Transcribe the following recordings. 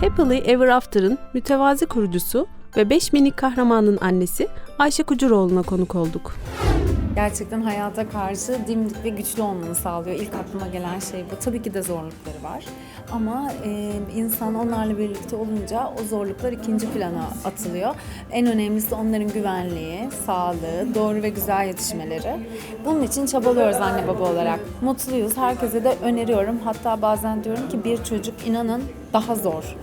Happily Ever After'ın mütevazi kurucusu ve 5 minik kahramanın annesi Ayşe Kucuroğlu'na konuk olduk. Gerçekten hayata karşı dimdik ve güçlü olmanı sağlıyor. İlk aklıma gelen şey bu. Tabii ki de zorlukları var. Ama e, insan onlarla birlikte olunca o zorluklar ikinci plana atılıyor. En önemlisi onların güvenliği, sağlığı, doğru ve güzel yetişmeleri. Bunun için çabalıyoruz anne baba olarak. Mutluyuz. Herkese de öneriyorum. Hatta bazen diyorum ki bir çocuk inanın daha zor.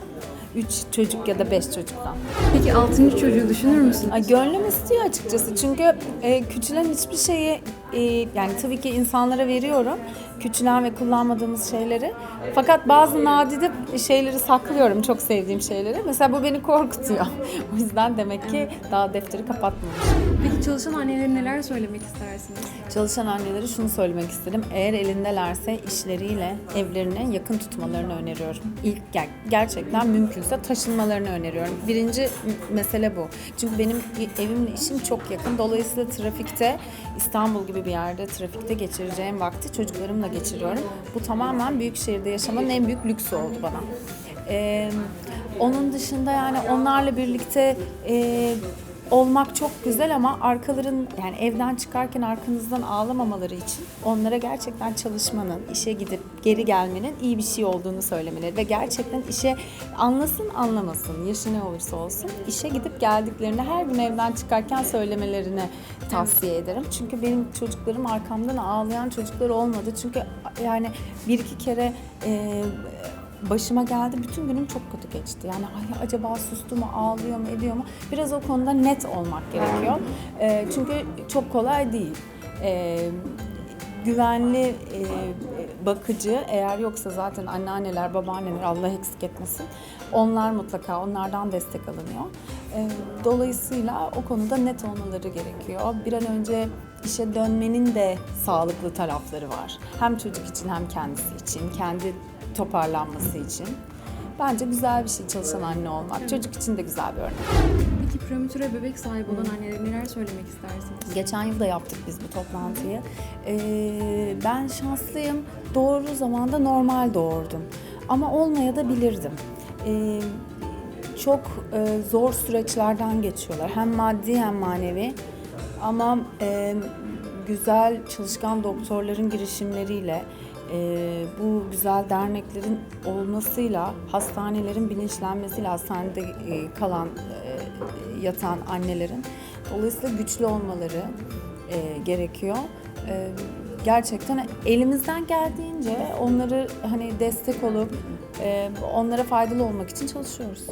Üç çocuk ya da beş çocuktan. Peki altıncı çocuğu düşünür müsün? Ay, gönlüm istiyor açıkçası çünkü e, küçülen hiçbir şeyi e, yani tabii ki insanlara veriyorum küçülen ve kullanmadığımız şeyleri fakat bazı nadide şeyleri saklıyorum çok sevdiğim şeyleri mesela bu beni korkutuyor o yüzden demek ki daha defteri kapatmamışım. Peki çalışan annelere neler söylemek istersiniz? Çalışan annelere şunu söylemek istedim. Eğer elindelerse işleriyle evlerini yakın tutmalarını öneriyorum. İlk ger- gerçekten mümkünse taşınmalarını öneriyorum. Birinci mesele bu. Çünkü benim evimle işim çok yakın. Dolayısıyla trafikte İstanbul gibi bir yerde trafikte geçireceğim vakti çocuklarımla geçiriyorum. Bu tamamen büyük şehirde yaşamanın en büyük lüksü oldu bana. Ee, onun dışında yani onlarla birlikte e, olmak çok güzel ama arkaların yani evden çıkarken arkanızdan ağlamamaları için onlara gerçekten çalışmanın, işe gidip geri gelmenin iyi bir şey olduğunu söylemeleri ve gerçekten işe anlasın anlamasın, yaşı ne olursa olsun işe gidip geldiklerini her gün evden çıkarken söylemelerini tavsiye ederim. Çünkü benim çocuklarım arkamdan ağlayan çocuklar olmadı. Çünkü yani bir iki kere e, başıma geldi. Bütün günüm çok kötü geçti. Yani ay acaba sustu mu, ağlıyor mu, ediyor mu? Biraz o konuda net olmak gerekiyor. Ee, çünkü çok kolay değil. Ee, güvenli e, bakıcı eğer yoksa zaten anneanneler, babaanneler Allah eksik etmesin. Onlar mutlaka onlardan destek alınıyor. Ee, dolayısıyla o konuda net olmaları gerekiyor. Bir an önce işe dönmenin de sağlıklı tarafları var. Hem çocuk için hem kendisi için, kendi toparlanması için. Bence güzel bir şey çalışan anne olmak. Çocuk için de güzel bir örnek. Peki prematüre bebek sahibi olan annelere neler söylemek istersiniz? Geçen yıl da yaptık biz bu toplantıyı. Ee, ben şanslıyım. Doğru zamanda normal doğurdum. Ama olmaya da bilirdim. Ee, çok e, zor süreçlerden geçiyorlar. Hem maddi hem manevi. Ama e, güzel çalışkan doktorların girişimleriyle e, bu güzel derneklerin olmasıyla, hastanelerin bilinçlenmesiyle hastanede e, kalan, e, yatan annelerin dolayısıyla güçlü olmaları e, gerekiyor. E, gerçekten elimizden geldiğince onları hani destek olup e, onlara faydalı olmak için çalışıyoruz.